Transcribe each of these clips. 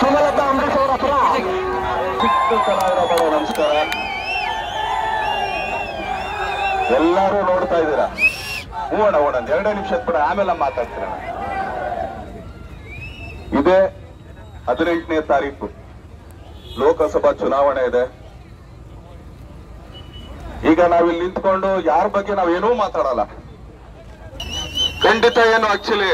ಸುಮಲತಾ ಅವರ ನಮಸ್ಕಾರ. ಎಲ್ಲರೂ ನೋಡ್ತಾ ಇದ್ದೀರಾ? ಹೂವಣ ಒಂದ್ ಎರಡೇ ನಿಮಿಷ ಕೂಡ ಆಮೇಲೆ ಮಾತಾಡ್ತೀರ ಇದೇ ಹದಿನೆಂಟನೇ ತಾರೀಕು. ಲೋಕಸಭಾ ಚುನಾವಣೆ ಇದೆ. ಈಗ ನಾವಿಲ್ಲಿ ನಿಂತ್ಕೊಂಡು ಯಾರ ಬಗ್ಗೆ ನಾವೇನೂ ಮಾತಾಡಲ್ಲ. ಖಂಡಿತ ಏನು ಆಕ್ಚುಲಿ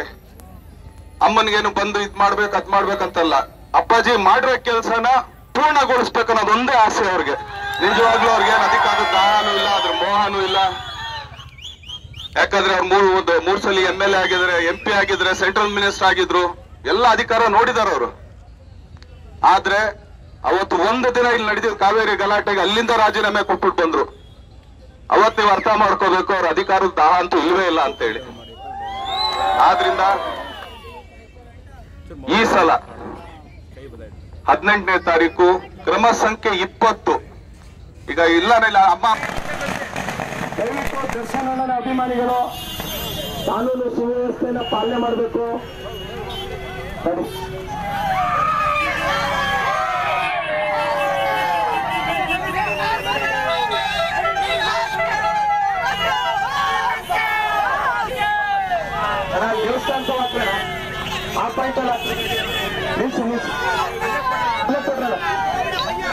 ಅಮ್ಮನಿಗೇನು ಬಂದು ಇದ್ ಮಾಡ್ಬೇಕು, ಅದ್ ಮಾಡ್ಬೇಕಂತಲ್ಲ. ಅಪ್ಪಾಜಿ ಮಾಡಿರೋ ಕೆಲಸನ ಪೂರ್ಣಗೊಳಿಸ್ಬೇಕು ಅನ್ನೋದೊಂದೇ ಆಸೆ ಅವ್ರಿಗೆ. ನಿಜವಾಗ್ಲೂ ಅವ್ರಿಗೆ ಏನು ಅಧಿಕಾರದ ದಾಹನೂ ಇಲ್ಲ, ಅದ್ರ ಮೋಹನೂ ಇಲ್ಲ. ಯಾಕಂದ್ರೆ ಅವ್ರು ಮೂರು ಒಂದು ಮೂರ್ ಸಲ ಎಂ ಎಲ್ ಎ ಆಗಿದ್ರೆ ಎಂ ಪಿ ಆಗಿದ್ರೆ ಸೆಂಟ್ರಲ್ ಮಿನಿಸ್ಟರ್ ಆಗಿದ್ರು, ಎಲ್ಲ ಅಧಿಕಾರ ನೋಡಿದಾರ ಅವರು. ಆದ್ರೆ ಅವತ್ತು ಒಂದು ದಿನ ಇಲ್ಲಿ ನಡೆದಿದ್ದ ಕಾವೇರಿ ಗಲಾಟೆಗೆ ಅಲ್ಲಿಂದ ರಾಜೀನಾಮೆ ಕೊಟ್ಬಿಟ್ಟು ಬಂದ್ರು. ಅವತ್ ನೀವು ಅರ್ಥ ಮಾಡ್ಕೋಬೇಕು, ಅವ್ರ ಅಧಿಕಾರದ ದಾಹ ಅಂತೂ ಇಲ್ವೇ ಇಲ್ಲ ಅಂತೇಳಿ. ಆದ್ರಿಂದ ಈ ಸಲ ಹದಿನೆಂಟನೇ ತಾರೀಕು ಕ್ರಮ ಸಂಖ್ಯೆ ಇಪ್ಪತ್ತು. ಈಗ ಇಲ್ಲ ಅಮ್ಮ. ದಯವಿಟ್ಟು ದರ್ಶನ ಅಭಿಮಾನಿಗಳು, ಕಾನೂನು ಸುವ್ಯವಸ್ಥೆಯನ್ನ ಪಾಲನೆ ಮಾಡಬೇಕು. ಆ ಪಾಯಿಂಟ್ ಅಲ್ಲ ನಿಲ್ಸು ನಿಲ್ಸು. ಅಲ್ಲೇ ಕೊಡ್ರಲ್ಲ.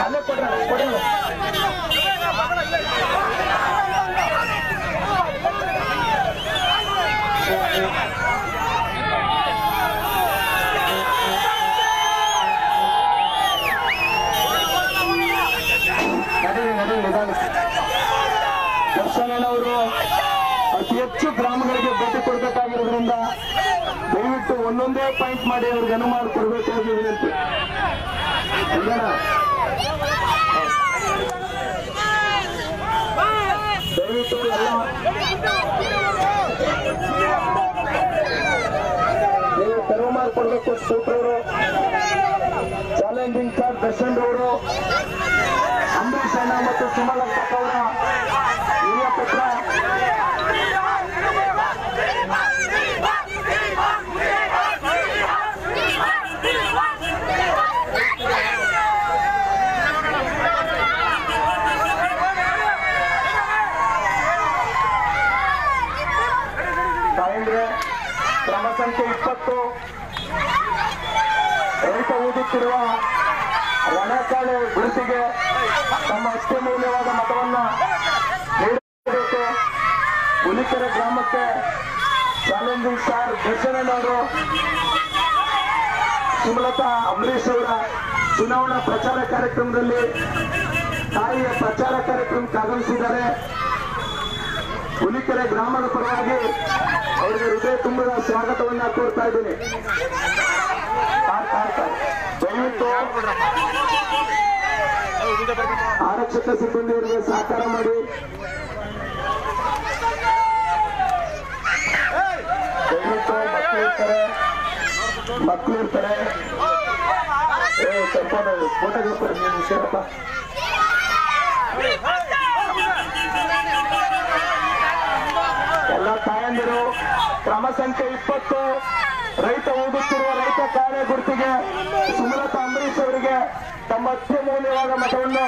ಅಲ್ಲೇ ಕೊಡ್ರಲ್ಲ ಕೊಡ್ರಲ್ಲ. ಪಾಯಿಂಟ್ ಮಾಡಿ ಅವ್ರಿಗೆ ಅನುಮಾನ ಅಂತ ವಿನಂತಿ? ದಯವಿಟ್ಟು ನೀವು ತೆರವು ಮಾಡಿಕೊಡ್ಬೇಕು ಸ್ಕೂಟ್ರವರು ಚಾಲೆಂಜಿಂಗ್ ಸರ್ ದರ್ಶನ್ ಅವರು. ಅಂಬರೀಷ್ ಅಣ್ಣ ಮತ್ತು ಸುಮಲತಾ ಅವರ ಹಿರಿಯ ಪುತ್ರ ತಾಯಂದ್ರೆ ಕ್ರಮ ಸಂಖ್ಯೆ ಇಪ್ಪತ್ತು. ರೈತ ಓದುತ್ತಿರುವ ರಣಕಾಳೆ ಗುರುತಿಗೆ ತಮ್ಮ ಅತ್ಯಮೂಲ್ಯವಾದ ಮತವನ್ನ ನೀಡಬೇಕು. ಹುಲಿಕೆರೆ ಗ್ರಾಮಕ್ಕೆ ಚಾಲೆಂಜಿಂಗ್ ಸ್ಟಾರ್ ದರ್ಶನವರು ಸುಮಲತಾ ಅಂಬರೀಶ್ ಅವರ ಚುನಾವಣಾ ಪ್ರಚಾರ ಕಾರ್ಯಕ್ರಮದಲ್ಲಿ ತಾಯಿಯ ಪ್ರಚಾರ ಕಾರ್ಯಕ್ರಮಕ್ಕೆ ಆಗಮಿಸಿದ್ದಾರೆ. ಹುಲಿಕೆರೆ ಗ್ರಾಮದ ಪರವಾಗಿ ಅವರಿಗೆ ಹೃದಯ ತುಂಬದ ಸ್ವಾಗತವನ್ನ ಕೋರ್ತಾ ಇದ್ದೀನಿ. ದಯವಿಟ್ಟು ಆರಕ್ಷಕ ಸಿಬ್ಬಂದಿಯವರಿಗೆ ಸಹಕಾರ ಮಾಡಿ. ದಯವಿಟ್ಟು ಮಕ್ಕಳು ಇರ್ತಾರೆ. ಇರ್ತಾರೆ. ಸ್ವಲ್ಪ ಫೋಟೋಗ್ರಾಫರ್ ನೀನು ಹುಷಾರಪ್ಪ ಎಲ್ಲ ತಾಯಂದಿರು, ಕ್ರಮ ಸಂಖ್ಯೆ ಇಪ್ಪತ್ತು. ರೈತ ಓದುತ್ತಿರುವ ರೈತ ಕಾರ್ಯ ಗುರುತಿಗೆ ಸುಮಲತಾ ಅಂಬರೀಶ್ ಅವರಿಗೆ ತಮ್ಮ ಅತ್ಯಮೂಲ್ಯವಾದ ಮತವನ್ನು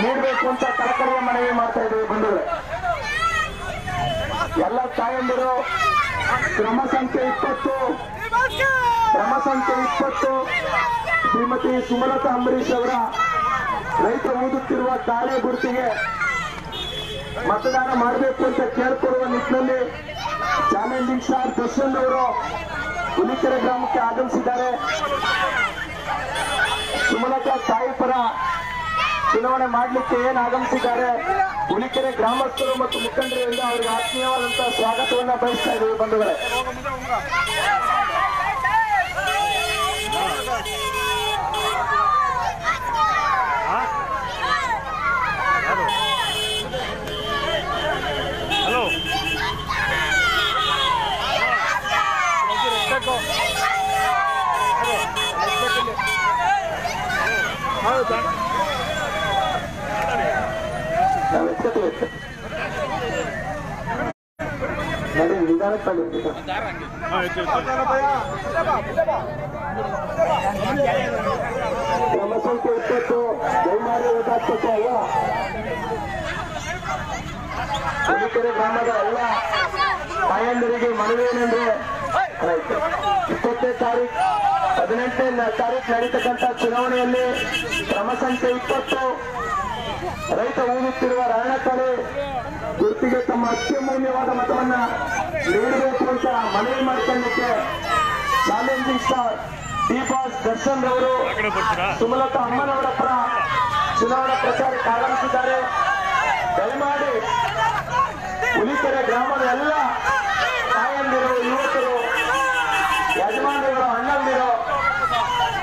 ನೀಡಬೇಕು ಅಂತ ಕಳಕಳಿಯ ಮನವಿ ಮಾಡ್ತಾ ಇದ್ದೀವಿ ಬಂಧುಗಳೇ. ಎಲ್ಲ ತಾಯಂದಿರು, ಕ್ರಮ ಸಂಖ್ಯೆ ಇಪ್ಪತ್ತು. ಕ್ರಮ ಸಂಖ್ಯೆ ಇಪ್ಪತ್ತು. ಶ್ರೀಮತಿ ಸುಮಲತಾ ಅಂಬರೀಶ್ ಅವರ ರೈತ ಓದುತ್ತಿರುವ ಕಾರ್ಯ ಗುರುತಿಗೆ ಮತದಾನ ಮಾಡಬೇಕು ಅಂತ ಕೇಳ್ಕೊಡುವ ನಿಟ್ಟಿನಲ್ಲಿ ಚಾಲೆಂಜಿಂಗ್ ಸ್ಟಾರ್ ದರ್ಶನ್ ಅವರು ಹುಲಿಕೆರೆ ಗ್ರಾಮಕ್ಕೆ ಆಗಮಿಸಿದ್ದಾರೆ. ಸುಮಲತಾ ತಾಯಿ ಪರ ಚುನಾವಣೆ ಮಾಡಲಿಕ್ಕೆ ಏನ್ ಆಗಮಿಸಿದ್ದಾರೆ? ಹುಲಿಕೆರೆ ಗ್ರಾಮಸ್ಥರು ಮತ್ತು ಮುಖಂಡರಿಂದ ಅವರಿಗೆ ಆತ್ಮೀಯವಾದಂತಹ ಸ್ವಾಗತವನ್ನ ಬಯಸ್ತಾ ಇದ್ದೀವಿ ಬಂಧುಗಳೇ. ಕ್ರಮ ಸಂಖ್ಯೆ ಇಪ್ಪತ್ತು ದಯಮಾಡಿ ಓದಾಗ್ತದೆ ಅಲ್ಲ ಹುಲಿಕೆರೆ ಗ್ರಾಮದ ಎಲ್ಲ ತಾಯಂದಿರಿಗೆ ಮನವಿ ಇಪ್ಪತ್ತೇ ತಾರೀಕು ಹದಿನೆಂಟನೇ ತಾರೀಕು ನಡೀತಕ್ಕಂಥ ಚುನಾವಣೆಯಲ್ಲಿ ಕ್ರಮ ಸಂಖ್ಯೆ ಇಪ್ಪತ್ತು ರೈತ ಊದುತ್ತಿರುವ ರಾಯಣಕಾಳೆ ಗುರುತಿಗೆ ತಮ್ಮ ಅತ್ಯಮೂಲ್ಯವಾದ ಮತವನ್ನ ನೀಡಬೇಕು ಅಂತ ಮನವಿ ಮಾಡಿಕೊಂಡಕ್ಕೆ ಚಾಲೆಂಜಿಂಗ್ ಸ್ಟಾರ್ ಬಾಸ್ ದರ್ಶನ್ ರವರು ಸುಮಲತಾ ಅಮ್ಮನವರ ಪರ ಚುನಾವಣಾ ಪ್ರಚಾರಕ್ಕೆ ಆಗಮಿಸಿದ್ದಾರೆ ದಯಮಾಡಿ ಹುಲಿಕೆರೆ ಗ್ರಾಮದ ಎಲ್ಲ ತಾಯಂದಿರು, ಯುವಕರು ಯಜಮಾನರು ಅಣ್ಣಂದಿರು,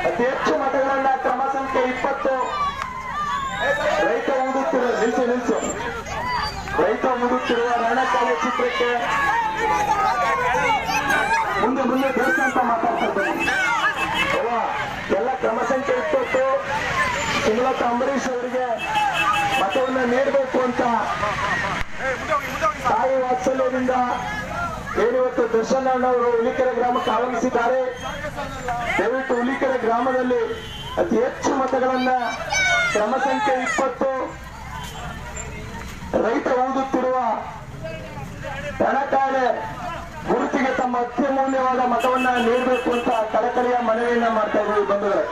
ಅತಿ ಹೆಚ್ಚು ಮತಗಳನ್ನ ಕ್ರಮ ಸಂಖ್ಯೆ ಇಪ್ಪತ್ತು ರೈತ ಊದುತ್ತಿರುವ ನಿಲ್ಸು ನಿಲ್ಸು. ರೈತ ಊದುತ್ತಿರುವ ರಣಕಾಲ ಚಿತ್ರಕ್ಕೆ ಮುಂದೆ ಮುಂದೆ ಅಂತ ಮಾತಾಡ್ತಾ? ಎಲ್ಲ ಕ್ರಮ ಸಂಖ್ಯೆ ಇಪ್ಪತ್ತು. ಸುಮಲತ ಅಂಬರೀಶ್ ಅವರಿಗೆ ಮತವನ್ನ ನೀಡಬೇಕು ಅಂತ ತಾಯಿ ವಾತ್ಸಲ್ಯದಿಂದ ಏನಿವತ್ತು ದರ್ಶನ್ ಅವರು ಹುಲಿಕೆರೆ ಗ್ರಾಮಕ್ಕೆ ಆಗಮಿಸಿದ್ದಾರೆ. ದಯವಿಟ್ಟು ಹುಲಿಕೆರೆ ಗ್ರಾಮದಲ್ಲಿ ಅತಿ ಹೆಚ್ಚು ಮತಗಳನ್ನ ಕ್ರಮ ಸಂಖ್ಯೆ ಇಪ್ಪತ್ತು. ರೈತ ಓದುತ್ತಿರುವ ರಣಕಾಳೆ ಗುರುತಿಗೆ ತಮ್ಮ ಅತ್ಯಮೂಲ್ಯವಾದ ಮತವನ್ನ ನೀಡಬೇಕು ಅಂತ ಕಳಕಳಿಯ ಮನವಿಯನ್ನ ಮಾಡ್ತಾ ಇದ್ದೀವಿ ಬಂಧುಗಳೇ.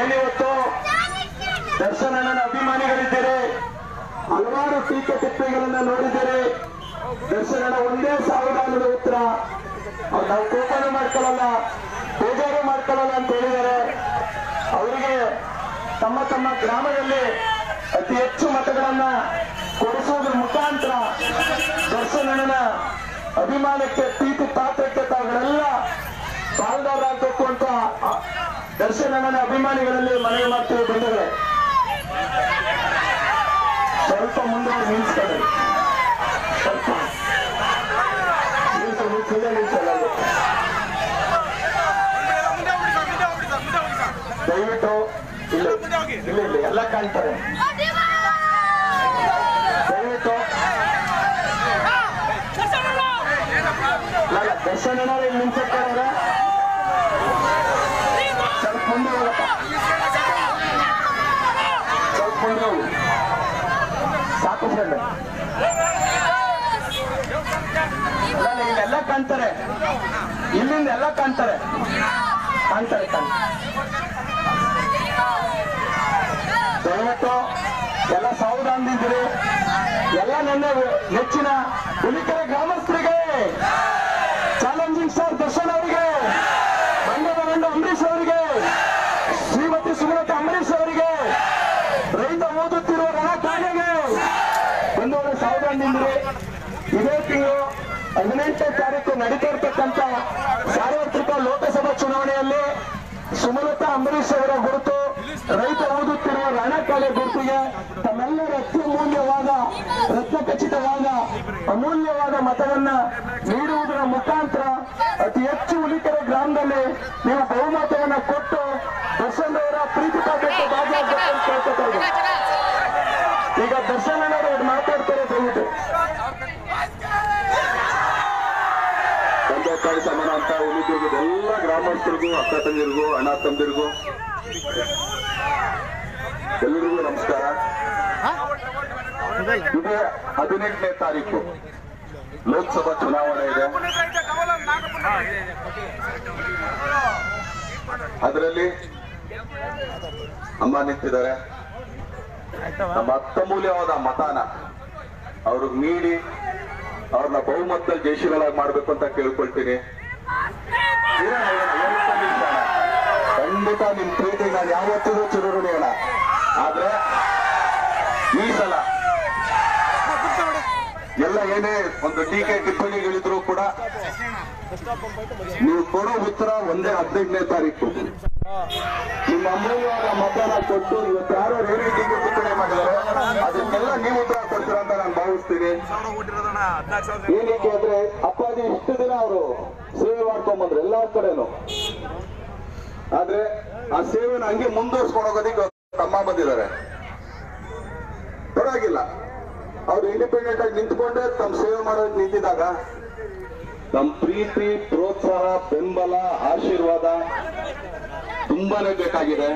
ಏನಿವತ್ತು ದರ್ಶನ ಅಭಿಮಾನಿಗಳಿದ್ದೀರಿ. ಹಲವಾರು ಟೀಕೆ ಟಿಪ್ಪಣಿಗಳನ್ನ ನೋಡಿದ್ದೀರಿ. ದರ್ಶನ್ ಒಂದೇ ಸಾವಧಾನದ ಉತ್ತರ. ಅವ್ರು ನಾವು ಕೋಪನ ಮಾಡ್ಕೊಳ್ಳಲ್ಲ, ಬೇಜಾರು ಮಾಡ್ಕೊಳ್ಳಲ್ಲ ಅಂತ ಹೇಳಿದ್ದಾರೆ. ಅವರಿಗೆ ತಮ್ಮ ತಮ್ಮ ಗ್ರಾಮದಲ್ಲಿ ಅತಿ ಹೆಚ್ಚು ಮತಗಳನ್ನ ಕೊಡಿಸೋದ್ರ ಮುಖಾಂತರ ದರ್ಶನನ ಅಭಿಮಾನಕ್ಕೆ, ಪ್ರೀತಿ ಪಾತ್ರಕ್ಕೆ ತಾವೆಲ್ಲ ಪಾಲ್ದಾರರಾಗಬೇಕು ಅಂತ ದರ್ಶನನ ಅಭಿಮಾನಿಗಳಲ್ಲಿ ಮನವಿ ಮಾಡ್ತೀವಿ ಬಂಧುಗಳೇ. ಸ್ವಲ್ಪ ಮುಂದೆ ನಿಲ್ಸ್ಕೊಳ್ಳಿ ಸ್ವಲ್ಪ ನಿಲ್ಸು ನಿಲ್ಸು ಇಲ್ಲೇ ನಿಲ್ಸಲ್ಲ ಅಲ್ಲಿ. ದಯವಿಟ್ಟು ಇಲ್ಲ ಇಲ್ಲ ಇಲ್ಲ ಎಲ್ಲ ಕಾಣ್ತಾರೆ. ದಯವಿಟ್ಟು. ದರ್ಶನ ಇಲ್ಲಿ ನಿಲ್ಸಿರ್ತಾರೆ ಸ್ವಲ್ಪ ಸ್ವಲ್ಪ ಸಾಕು ಫ್ರೆಂಡ್ ಇಲ್ಲೆಲ್ಲ ಕಾಣ್ತಾರೆ. ಇಲ್ಲಿಂದ ಎಲ್ಲ ಕಾಣ್ತಾರೆ. ಕಾಣ್ತಾರೆ ಕಾಣ್ತಾರೆ. ದಯವಿಟ್ಟು ಎಲ್ಲ ಸಾವಧಾನದಿದ್ದೀರಿ ಎಲ್ಲ ನನ್ನ ನೆಚ್ಚಿನ ಹುಲಿಕೆರೆ ಗ್ರಾಮಸ್ಥರಿಗೆ ಚಾಲೆಂಜಿಂಗ್ ಸ್ಟಾರ್ ದರ್ಶನ್ ಅವರಿಗೆ ಬಂಡದ ಗಂಡ ಅಂಬರೀಶ್ ಅವರಿಗೆ, ಶ್ರೀಮತಿ ಸುಮಲತಾ ಅಂಬರೀಶ್ ಅವರಿಗೆ, ರೈತ ಓದುತ್ತಿರುವ ರಣಕಾಗೆಗೆ ಬಂದವರು ಸಾವಧಾನದಿಂದಿರಿ. ಇದೇ ತಿಂಗಳು ಹದಿನೆಂಟನೇ ತಾರೀಕು ನಡೀತಾ ಇರ್ತಕ್ಕಂಥ ಸಾರ್ವತ್ರಿಕ ಲೋಕಸಭಾ ಚುನಾವಣೆಯಲ್ಲಿ ಸುಮಲತಾ ಅಂಬರೀಶ್ ಅವರ ಗುರುತು ರೈತ ಓದುತ್ತಿರುವ ರಣಕಲೆ ಗುರುತಿಗೆ ತಮ್ಮೆಲ್ಲರ ಅತ್ಯಮೂಲ್ಯವಾದ ರತ್ನ ಖಚಿತವಾದ ಅಮೂಲ್ಯವಾದ ಮತವನ್ನ ನೀಡುವುದರ ಮುಖಾಂತರ ಅತಿ ಹೆಚ್ಚು ಉಳಿತರ ಗ್ರಾಮದಲ್ಲಿ ನೀವು ಬಹುಮತವನ್ನ ಕೊಟ್ಟು ದರ್ಶನ್ ಅವರ ಪ್ರೀತಿ ಪಾತ್ರಕ್ಕೆ ಭಾಗಿಯಾಗಬೇಕು ಈಗ ದರ್ಶನ್ ಮಾತಾಡ್ತಾರೆ ದಯವಿಟ್ಟು. ಸಮಾನ ಅಂತ ಉಳಿದಿರುವುದು ಎಲ್ಲ ಗ್ರಾಮಸ್ಥರಿಗೂ, ಅಕ್ಕ ತಂದಿರಿಗೂ ಅಣ್ಣ ತಮ್ಮದಿರಿಗೂ. ಎಲ್ಲರಿಗೂ ನಮಸ್ಕಾರ. ಇದು ಹದಿನೆಂಟನೇ ತಾರೀಕು. ಲೋಕಸಭಾ ಚುನಾವಣೆ ಇದೆ. ಅದರಲ್ಲಿ ಅಮ್ಮ ನಿಂತಿದ್ದಾರೆ. ನಮ್ಮ ಅತ್ಯಮೂಲ್ಯವಾದ ಮತಾನ ಅವ್ರಿಗೆ ನೀಡಿ ಅವ್ರನ್ನ ಬಹುಮತದಲ್ಲಿ ಜಯಶೀಲರಾಗಿ ಮಾಡ್ಬೇಕು ಅಂತ ಕೇಳ್ಕೊಳ್ತೀನಿ ಇರೋಣ, ಇರೋಣ, ಎರಡು ನಿಮಿಷ ಅಣ್ಣ. ಖಂಡಿತ ನಿಮ್ ಪ್ರೀತಿ ನಾನು ಯಾವತ್ತಿಗೂ ಚಿರುರುಣಿ ಅಣ್ಣ ಆದ್ರೆ ಈ ಸಲ ಎಲ್ಲ ಏನೇ ಒಂದು ಟೀಕೆ ಟಿಪ್ಪಣಿಗಳಿದ್ರು ಕೂಡ ನೀವು ಕೊಡೋ ಉತ್ತರ ಒಂದೇ ಹದಿನೆಂಟನೇ ತಾರೀಕು. ನಿಮ್ಮ ಅಮೂಲ್ಯವಾದ ಮತನ ಕೊಟ್ಟು ಇವತ್ತು ಯಾರೋ ರೇಡಿಯೋ ಟಿಪ್ಪಣಿ ಮಾಡಿದ್ದಾರೆ. ಅದಕ್ಕೆಲ್ಲ ನೀವು ಉತ್ತರ ಕೊಡ್ತೀರಾ ಅಂತ ನಾನು ಭಾವಿಸ್ತೀನಿ. ಏನಕ್ಕೆ ಅಂದ್ರೆ ಅಪ್ಪಾಜಿ ಇಷ್ಟು ದಿನ ಅವರು ಸೇವೆ ಮಾಡ್ಕೊಂಡ್ ಬಂದ್ರು ಎಲ್ಲಾ ಕಡೆನು. ಆದ್ರೆ ಆ ಸೇವೆನ ಹಂಗೆ ಮುಂದುವರ್ಸ್ಕೊಂಡು ಹೋಗೋದಿಕ್ಕೆ ತಮ್ಮ ಬಂದಿದ್ದಾರೆ. ಪರವಾಗಿಲ್ಲ. ಅವ್ರು ಇಂಡಿಪೆಂಡೆಂಟ್ ಆಗಿ ನಿಂತ್ಕೊಂಡೆ ತಮ್ಮ ಸೇವೆ ಮಾಡೋದಕ್ಕೆ ನಿಂತಿದಾಗ ನಮ್ ಪ್ರೀತಿ, ಪ್ರೋತ್ಸಾಹ, ಬೆಂಬಲ, ಆಶೀರ್ವಾದ ತುಂಬಾನೇ ಬೇಕಾಗಿದೆ.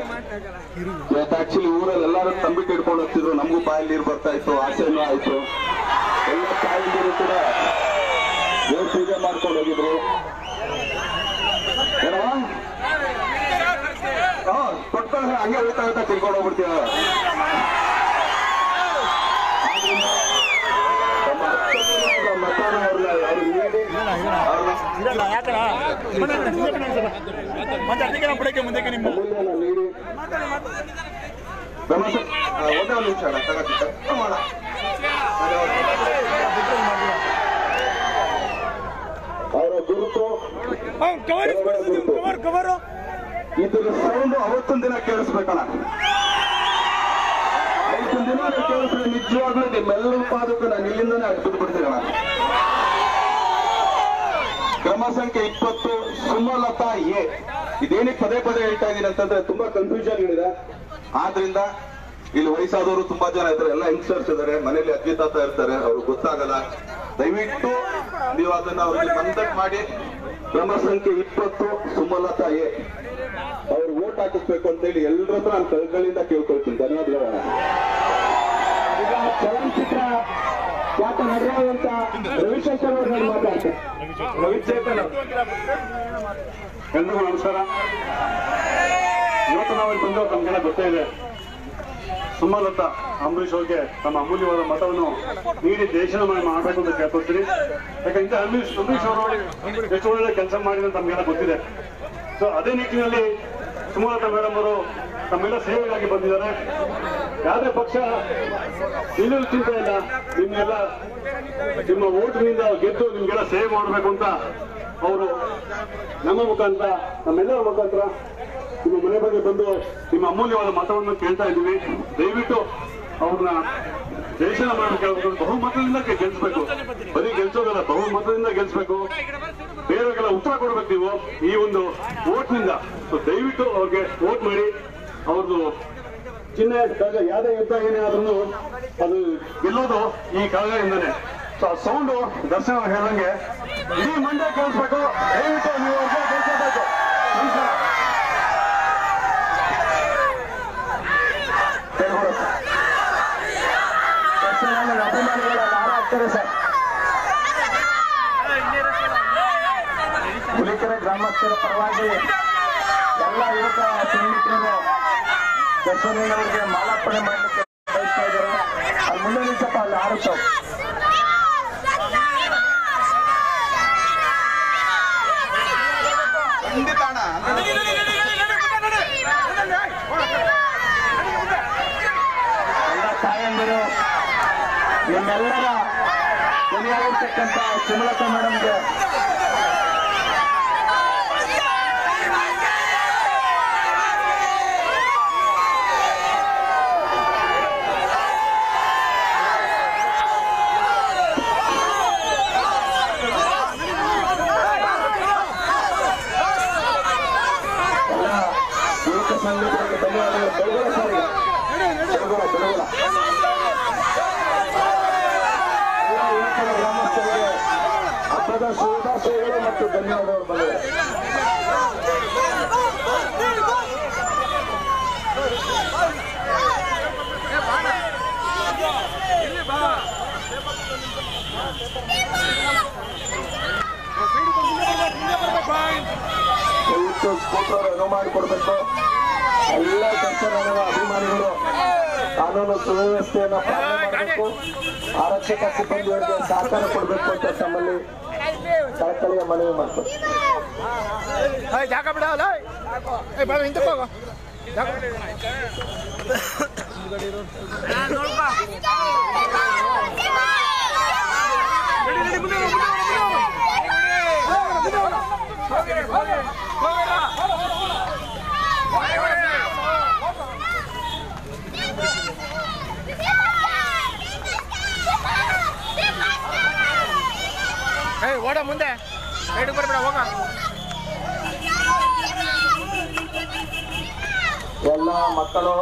ಇವತ್ತು ಆಕ್ಚುಲಿ ಊರಲ್ಲಿ ಎಲ್ಲರೂ ತಂಬಿಟ್ಟು ಹಿಡ್ಕೊಂಡು ಹೋಗ್ತಿದ್ರು. ನಮಗೂ ಬಾಯಲ್ಲಿ ನೀರು ಬರ್ತಾ ಇತ್ತು, ಆಸೆನೂ ಆಯ್ತು. ಎಲ್ಲ ತಾಯಿಗಳು ಕೂಡ ದೇವ್ರ ಪೂಜೆ ಮಾಡ್ಕೊಂಡು ಹೋಗಿದ್ರು. ಕೊಟ್ಕೊಂಡು ಹಂಗೆ ಉಳಿತಾ ಅಂತ ತಿಳ್ಕೊಂಡು ಹೋಗ್ಬಿಡ್ತೀವ ಮತ್ತೆ ಅದಕ್ಕೆ ನಾವು. ಬಿಡಕ್ಕೆ ಮುಂದಕ್ಕೆ ನಿಮ್ಮ ಒಂದೇ ಒಂದು ನಿಮಿಷ ಮಾಡ ಅವರ ಗುರುತು ಕವರ್ ಕವರ್, ಕವರು. ಇದ್ರ ಸೌಂಡ್ ಅವತ್ತೊಂದು ದಿನ ಕೇಳಿಸ್ಬೇಕಲ್ಲ. ಅವತ್ತೊಂದು ದಿನ ಕೇಳಿಸಿದ್ರೆ ನಿಜವಾಗ್ಲೂ ನಿಮ್ಮೆಲ್ಲರ ಪಾದಕ್ಕೂ ನಾನು ಇಲ್ಲಿಂದನೇ ಅಡ್ಬಿಟ್ಟು ಬಿಡ್ತೀನಿ ಕ್ರಮ ಸಂಖ್ಯೆ ಇಪ್ಪತ್ತು, ಸುಮಲತಾ ಎ. ಇದೇನಕ್ಕೆ ಪದೇ ಪದೇ ಹೇಳ್ತಾ ಇದ್ದೀನಿ ಅಂತಂದ್ರೆ ತುಂಬಾ ಕನ್ಫ್ಯೂಷನ್ ಇದೆ ಆದ್ರಿಂದ ಇಲ್ಲಿ ವಯಸ್ಸಾದವರು ತುಂಬಾ ಜನ ಇದ್ದಾರೆ, ಎಲ್ಲ ಯಂಗ್ಸ್ಟರ್ಸ್ ಇದಾರೆ ಮನೆಯಲ್ಲಿ ಅಜ್ಜಿ, ತಾತ ಇರ್ತಾರೆ ಅವ್ರಿಗೆ ಗೊತ್ತಾಗಲ್ಲ. ದಯವಿಟ್ಟು ನೀವು ಅದನ್ನ ಅವ್ರಿಗೆ ಮಂದಟ್ ಮಾಡಿ. ಕ್ರಮ ಸಂಖ್ಯೆ ಇಪ್ಪತ್ತು, ಸುಮಲತಾ ಎ. ಅವ್ರು ಓಟ್ ಹಾಕಿಸ್ಬೇಕು ಅಂತ ಹೇಳಿ ಎಲ್ಲರ ಹತ್ರ ನಾನು ಕಳ್ಗಳಿಂದ ಕೇಳ್ಕೊಳ್ತೀನಿ. ಧನ್ಯವಾದಗಳು. ಚಲನಚಿತ್ರ ಖ್ಯಾತ ನಟರಾದಂತ ರವಿಶಂಕರ್ ಅವರು ನಾನು ಮಾತಾಡ್ತೇನೆ ರವಿಚೇತನ್ ಎಲ್ರಿಗೂ ನಮಸ್ಕಾರ. ಇವತ್ತು ನಾವು ಬಂದು ತಮಗೆಲ್ಲ ಗೊತ್ತೇ ಇದೆ. ಸುಮಲತಾ ಅಂಬರೀಶ್ ಅವ್ರಿಗೆ ತಮ್ಮ ಅಮೂಲ್ಯವಾದ ಮತವನ್ನು ನೀಡಿ ದೇಶನ ಮಾಡಬೇಕು ಅಂತ ಕೇಳ್ಕೊಳ್ತೀನಿ ಯಾಕಂದ್ರೆ ಅಂಬರೀಶ್ ಅಂಬರೀಶ್ ಅವರು ಎಷ್ಟು ಒಳ್ಳೆ ಕೆಲಸ ಮಾಡಿದ್ರೆ ತಮಗೆಲ್ಲ ಗೊತ್ತಿದೆ. ಸೊ ಅದೇ ನಿಟ್ಟಿನಲ್ಲಿ ಸುಮಲತಾ ಮೇಡಮ್ ಅವರು ತಮ್ಮೆಲ್ಲ ಸೇವೆಗಾಗಿ ಬಂದಿದ್ದಾರೆ. ಯಾವುದೇ ಪಕ್ಷ ನಿಲ್ಲಲು ಚಿಂತೆ ಇಲ್ಲ. ನಿಮ್ಮೆಲ್ಲ ನಿಮ್ಮ ಓಟ್ನಿಂದ ಗೆದ್ದು ನಿಮ್ಗೆಲ್ಲ ಸೇವೆ ಮಾಡಬೇಕು ಅಂತ ಅವರು ನಮ್ಮ ಮುಖಾಂತರ, ನಮ್ಮೆಲ್ಲರ ಮುಖಾಂತರ ನಿಮ್ಮ ಮನೆ ಬಗ್ಗೆ ಬಂದು ನಿಮ್ಮ ಅಮೂಲ್ಯವಾದ ಮತವನ್ನು ಕೇಳ್ತಾ ಇದ್ದೀವಿ. ದಯವಿಟ್ಟು ಅವ್ರನ್ನ ದೇಶದ ಮಾಡಬೇಕು ಕೇಳಬೇಕು ಬಹುಮತದಿಂದ ಗೆಲ್ಸ್ಬೇಕು. ಬರೀ ಗೆಲ್ಸೋದಲ್ಲ, ಬಹುಮತದಿಂದ ಗೆಲ್ಸ್ಬೇಕು. ಬೇರೆಯವರಿಗೆಲ್ಲ ಉತ್ತರ ಕೊಡ್ಬೇಕು ನೀವು ಈ ಒಂದು ಓಟ್ನಿಂದ ಸೊ ದಯವಿಟ್ಟು ಅವ್ರಿಗೆ ವೋಟ್ ಮಾಡಿ. ಅವ್ರದ್ದು ಚಿಹ್ನೆ ಯಾವುದೇ ಯುದ್ಧ ಏನೇ ಆದ್ರೂ ಅದು ಗೆಲ್ಲೋದು ಈ ಕಾಗದಿಂದನೇ ಸೊ ಸೌಂಡ್ ದರ್ಶನ ಹೇಳಂಗೆ ಇಡೀ ಮಂಡ್ಯ ಕೇಳಿಸ್ಬೇಕು ದಯವಿಟ್ಟು ನೀವು ಅವ್ರಿಗೆ ಗೆಲ್ಸಬೇಕು ನನ್ನ ಅಭಿಮಾನಿಗಳ ನಾರ ಆಗ್ತಾರೆ ಸರ್ ಗ್ರಾಮಸ್ಥರ ಪರವಾಗಿ ಎಲ್ಲ ಯುವಕ ಸ್ನೇಹಿತರು ದರ್ಶನವರಿಗೆ ಮಾಲಾರ್ಪಣೆ ಮಾಡಲಿಕ್ಕೆ ಬಯಸ್ತಾ ಇದ್ದಾರೆ ಅಲ್ಲಿ ಮುಂದೆ ನಿಲ್ಸಪ್ಪ ಅಲ್ಲಿ ಆರುತ್ತವು ಎಲ್ಲ ತಾಯಂದಿರು ನಿಮ್ಮೆಲ್ಲರ ಧ್ವನಿಯಾಗಿರ್ತಕ್ಕಂಥ ಸುಮಲತಾ ಮೇಡಮ್ಗೆ ಧನ್ಯವಾದಗಳು ಬೆಳಗುಳ ಸರ್ ಈಗ. ಬೆಳಗುಳ ಬೆಳಗುಳ ಎಲ್ಲ ಯುವಕರ ಗ್ರಾಮಸ್ಥರಿಗೆ ಮತ್ತು ಧನ್ಯವಾದಗಳು ಬಂದಿವೆ ದಯವಿಟ್ಟು ಸ್ಕೂಟರ್ ಅನುವು ಮಾಡಿಕೊಡ್ಬೇಕು ಎಲ್ಲ ದರ್ಶನ ಅಭಿಮಾನಿಗಳು ಕಾನೂನು ಸುವ್ಯವಸ್ಥೆಯನ್ನು ಪಾಲನೆ ಮಾಡಬೇಕು. ಆರಕ್ಷಕ ಸಿಬ್ಬಂದಿಯವರಿಗೆ ಸಹಕಾರ ಕೊಡಬೇಕು ಅಂತ ತಮ್ಮಲ್ಲಿ ಕಳಕಳಿಯ ಮನವಿ ಮಾಡ್ತಾರೆ. ಜಾಗ ಬಿಡಲ್ಲ ಹಿಂದಕ್ಕೆ ಹೋಗು. ಮುಂದೆ ಸೈಡ್ ಬರ್ಬೇಡ ಹೋಗ ಎಲ್ಲ ಮಕ್ಕಳು